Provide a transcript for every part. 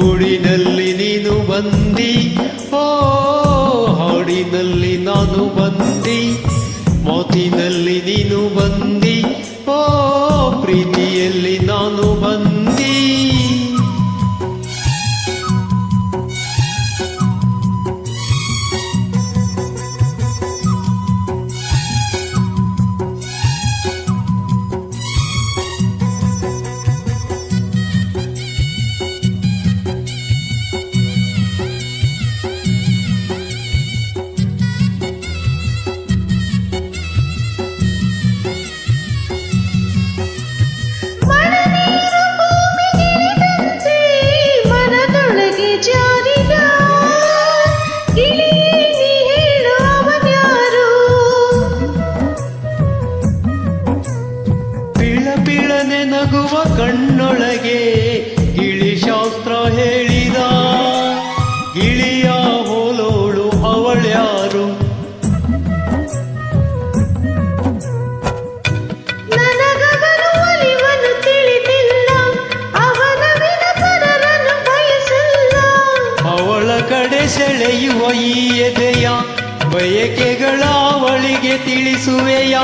ಗೂಡಿನಲ್ಲಿ ನೀನು ಬಂದಿ? ಓ ಹಾಡಿನಲ್ಲಿ ನಾನು ಬಂದಿ. ಮಾತಿನಲ್ಲಿ ನೀನು ಬಂದಿ. ಓ ಪ್ರೀತಿಯಲ್ಲಿ ನಾನು ಬಂದಿ. ನಗುವ ಕಣ್ಣೊಳಗೆ ಗಿಳಿಶಾಸ್ತ್ರ ಹೇಳಿದ. ಗಿಳಿಯ ಹೋಲೋಳು ಅವಳ್ಯಾರು ಅವಳ ಕಡೆ ಸೆಳೆಯುವ ಈ ಎದೆಯ ಬಯಕೆಗಳ ಅವಳಿಗೆ ತಿಳಿಸುವೆಯ?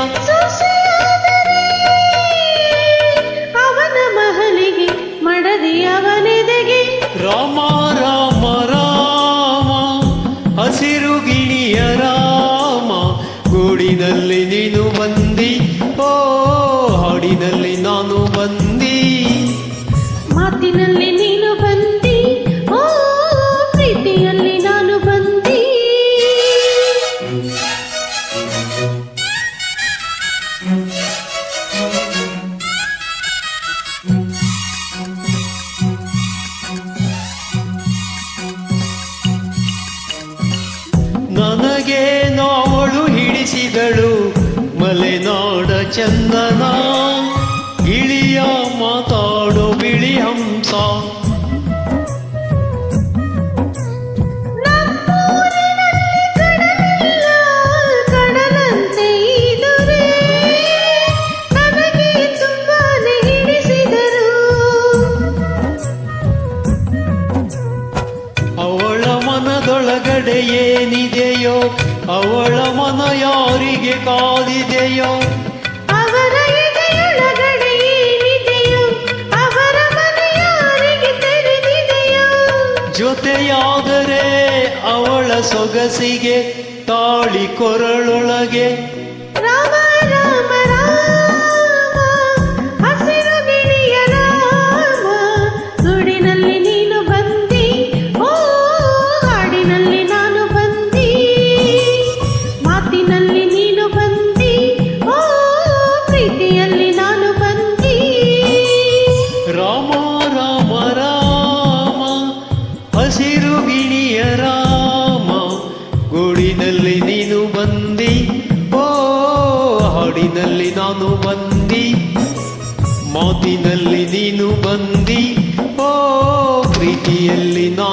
ಗಿಣಿಯ ರಾಮ ಗೂಡಿನಲ್ಲಿ ನೀನು ಬಂದಿ. ನನಗೆ ನೋಳು ಹಿಡಿಸಿದಳು ಮಲೆನಾಡ ಚಂದನ. ಮನದೊಳಗಡೆ ಏನಿದೆಯೋ ಅವಳ ಮನ ಯಾರಿಗೆ ಕಾದಿದೆಯೋ ಅವರ ಎದೆಯೊಳಗಡೆ ಏನಿದೆಯೋ ಅವರ ಮನೆ ಯಾರಿಗೆ ತೆರೆದಿದೆಯೋ? ಜೊತೆಯಾದರೆ ಅವಳ ಸೊಗಸಿಗೆ ತಾಳಿ ಕೊರಳೊಳಗೆ. ರಾಮ ರಾಮ ರಾಮ. ನೀನು ಬಂದಿ? ಓ ಹಾಡಿನಲ್ಲಿ ನಾನು ಬಂದಿ. ಮಾತಿನಲ್ಲಿ ನೀನು ಬಂದಿ. ಓ ಪ್ರೀತಿಯಲ್ಲಿ ನಾನು